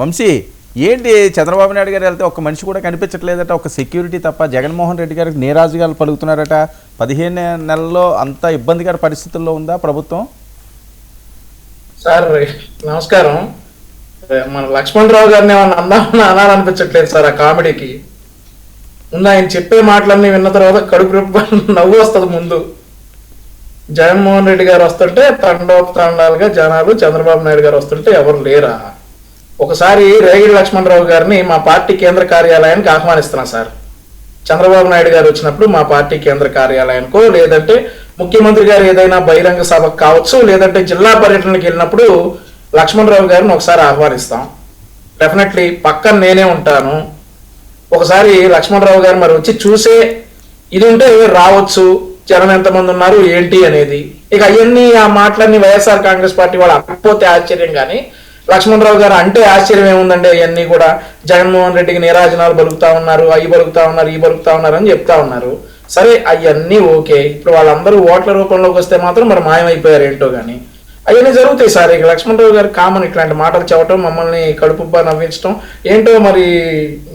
వంశీ ఏంటి చంద్రబాబు నాయుడు గారు వెళ్తే ఒక మనిషి కూడా కనిపించట్లేదట? ఒక సెక్యూరిటీ తప్ప జగన్మోహన్ రెడ్డి గారికి నీరాజుగాలు పలుకుతున్నారట. పదిహేను నెలల్లో అంత ఇబ్బందికర పరిస్థితుల్లో ఉందా ప్రభుత్వం? సార్ నమస్కారం. మన లక్ష్మణరావు గారిని ఏమన్నా అందామని అనాలనిపించట్లేదు సార్ ఆ కామెడీకి. ముందు ఆయన చెప్పే మాటలన్నీ విన్న తర్వాత కడుపు నవ్వు వస్తుంది ముందు. జగన్మోహన్ రెడ్డి గారు వస్తుంటే తండోపతండాలుగా జనాలు చంద్రబాబు నాయుడు గారు వస్తుంటే ఎవరు లేరా? ఒకసారి రేగిడి లక్ష్మణరావు గారిని మా పార్టీ కేంద్ర కార్యాలయానికి ఆహ్వానిస్తున్నాం సార్. చంద్రబాబు నాయుడు గారు వచ్చినప్పుడు మా పార్టీ కేంద్ర కార్యాలయానికో లేదంటే ముఖ్యమంత్రి గారు ఏదైనా బహిరంగ సభకు కావచ్చు లేదంటే జిల్లా పర్యటనకి వెళ్ళినప్పుడు లక్ష్మణరావు గారిని ఒకసారి ఆహ్వానిస్తాం. డెఫినెట్లీ పక్కన నేనే ఉంటాను. ఒకసారి లక్ష్మణరావు గారు మరి వచ్చి చూసే ఇది ఉంటే రావచ్చు జనం ఎంతమంది ఉన్నారు ఏంటి అనేది. ఇక అవన్నీ ఆ మాటలన్నీ వైఎస్ఆర్ కాంగ్రెస్ పార్టీ వాళ్ళు అనకపోతే ఆశ్చర్యం కానీ లక్ష్మణరావు గారు అంటే ఆశ్చర్యం ఏముందండి? అవన్నీ కూడా జగన్మోహన్ రెడ్డికి నీరాజనాలు బలుకుతా ఉన్నారు అవి బలుకుతా ఉన్నారు ఈ బలుకుతా ఉన్నారు అని చెప్తా ఉన్నారు. సరే అవన్నీ ఓకే. ఇప్పుడు వాళ్ళందరూ ఓట్ల రూపంలోకి వస్తే మాత్రం మరి మాయమైపోయారు ఏంటో కానీ అవన్నీ జరుగుతాయి సార్. ఇక లక్ష్మణరావు గారు కామన్ ఇట్లాంటి మాటలు చెప్పడం మమ్మల్ని కడుపుబ్బా నవ్వించడం ఏంటో మరి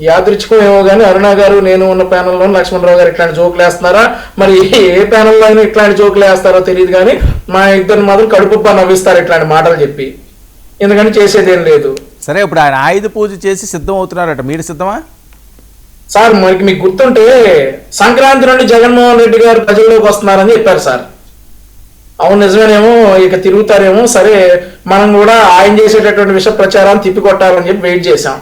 యాదృచ్ఛికం ఏమో కానీ అరుణ గారు నేను ఉన్న ప్యానల్లో లక్ష్మణరావు గారు ఇట్లాంటి జోకులు వేస్తున్నారా? మరి ఏ ప్యానల్లో అయినా ఇట్లాంటి జోకులు వేస్తారో తెలియదు కానీ మా ఇద్దరు మాత్రం కడుపుబ్బా నవ్విస్తారు ఇట్లాంటి మాటలు చెప్పి. ఎందుకంటే చేసేదేం లేదు. సరే ఇప్పుడు ఆయన ఆయుధ పూజ చేసి సిద్ధం అవుతున్నారట మీరు సిద్ధమా? సార్ మనకి మీకు గుర్తుంటే సంక్రాంతి నుండి జగన్మోహన్ రెడ్డి గారు ప్రజల్లోకి వస్తున్నారని చెప్పారు సార్. అవును నిజమేనేమో ఇక తిరుగుతారేమో సరే మనం కూడా ఆయన చేసేటటువంటి విష ప్రచారాన్ని తిప్పికొట్టాలని చెప్పి వెయిట్ చేశాం.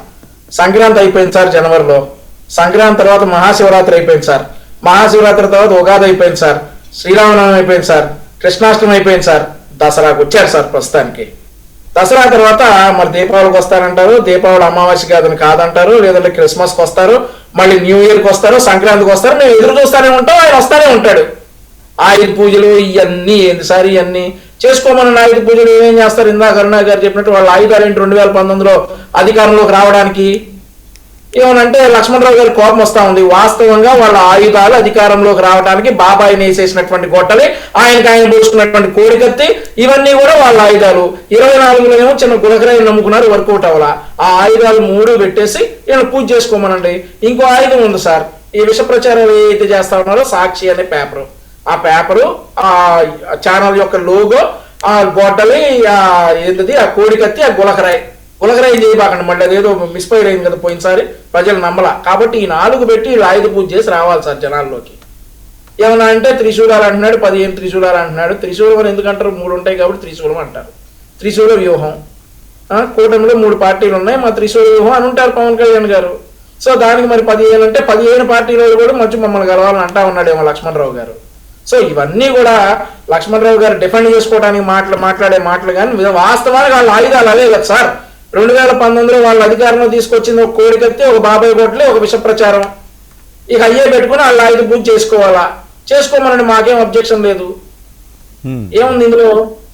సంక్రాంతి అయిపోయింది సార్ జనవరిలో. సంక్రాంతి తర్వాత మహాశివరాత్రి అయిపోయింది సార్. మహాశివరాత్రి తర్వాత ఉగాది అయిపోయింది సార్. శ్రీరామనవమి అయిపోయింది సార్. కృష్ణాష్టమి అయిపోయింది సార్. దసరాకు వచ్చారు సార్ ప్రస్తుతానికి. దసరా తర్వాత మరి దీపావళికి వస్తారంటారు. దీపావళి అమావాస్య కాదని కాదంటారు. లేదంటే క్రిస్మస్కి వస్తారు. మళ్ళీ న్యూ ఇయర్కి వస్తారు. సంక్రాంతికి వస్తారు. మేము ఎదురు చూస్తూనే ఉంటాం. ఆయన వస్తానే ఉంటాడు. ఆయుధ పూజలు ఇవన్నీ ఏంది సార్ ఇవన్నీ చేసుకోమని ఆయుధ పూజలు ఏం చేస్తారు? ఇందా అరుణా గారు చెప్పినట్టు వాళ్ళ ఆయుధాలు ఏంటి? రెండు వేల పంతొమ్మిదిలో అధికారంలోకి రావడానికి ఏమనంటే లక్ష్మణరావు గారి కోపం వస్తా ఉంది. వాస్తవంగా వాళ్ళ ఆయుధాలు అధికారంలోకి రావడానికి బాబాయ్ వేసేసినటువంటి గొట్టలి ఆయనకు ఆయన పోసుకున్నటువంటి కోడికత్తి ఇవన్నీ కూడా వాళ్ళ ఆయుధాలు. ఇరవై నాలుగులో ఏమో చిన్న గులకరాయి నమ్ముకున్నారు వర్కౌట్ అవ్వాల. ఆ ఆయుధాలు మూడు పెట్టేసి ఈయన పూజ చేసుకోమనండి. ఇంకో ఆయుధం ఉంది సార్. ఈ విష ప్రచారం ఏదైతే చేస్తా ఉన్నారో సాక్షి అనే పేపరు. ఆ పేపరు ఆ ఛానల్ యొక్క లోగో ఆ గొడ్డలి ఆ ఏంటిది ఆ కోడికత్తి ఆ గులకరాయి. ఉలగరాయం చేయబాకండి మళ్ళీ అదేదో మిస్ఫైర్ అయింది కదా పోయినసారి ప్రజలు నమ్మలా. కాబట్టి ఈ నాలుగు పెట్టి ఆయుధ పూజ చేసి రావాలి సార్ జనాల్లోకి. ఏమన్నా అంటే త్రిశూలాలు అంటున్నాడు పదిహేను త్రిశూలాలు అంటున్నాడు. త్రిశూలం అని ఎందుకంటారు? మూడు ఉంటాయి కాబట్టి త్రిశూలం అంటారు. త్రిశూల వ్యూహం. కూటమిలో మూడు పార్టీలు ఉన్నాయి మా త్రిశూల వ్యూహం అని ఉంటారు పవన్ కళ్యాణ్ గారు. సో దానికి మరి పదిహేను అంటే పదిహేను పార్టీలో కూడా మంచి మమ్మల్ని కలవాలని అంటా ఉన్నాడేమో లక్ష్మణరావు గారు. సో ఇవన్నీ కూడా లక్ష్మణరావు గారు డిఫెండ్ చేసుకోవడానికి మాటలు మాట్లాడే మాటలు కానీ వాస్తవానికి వాళ్ళ ఆయుధాలు అవే కదా సార్. రెండు వేల పంతొమ్మిదిలో వాళ్ళ అధికారంలో తీసుకొచ్చింది ఒక కోడికత్తి ఒక బాబాయ్ గొడ్లు ఒక విష ప్రచారం. ఇక అయ్యే పెట్టుకుని వాళ్ళ ఆయుధ పూజ చేసుకోవాలా? చేసుకోమనండి మాకేం అబ్జెక్షన్ లేదు. ఏముంది ఇందులో?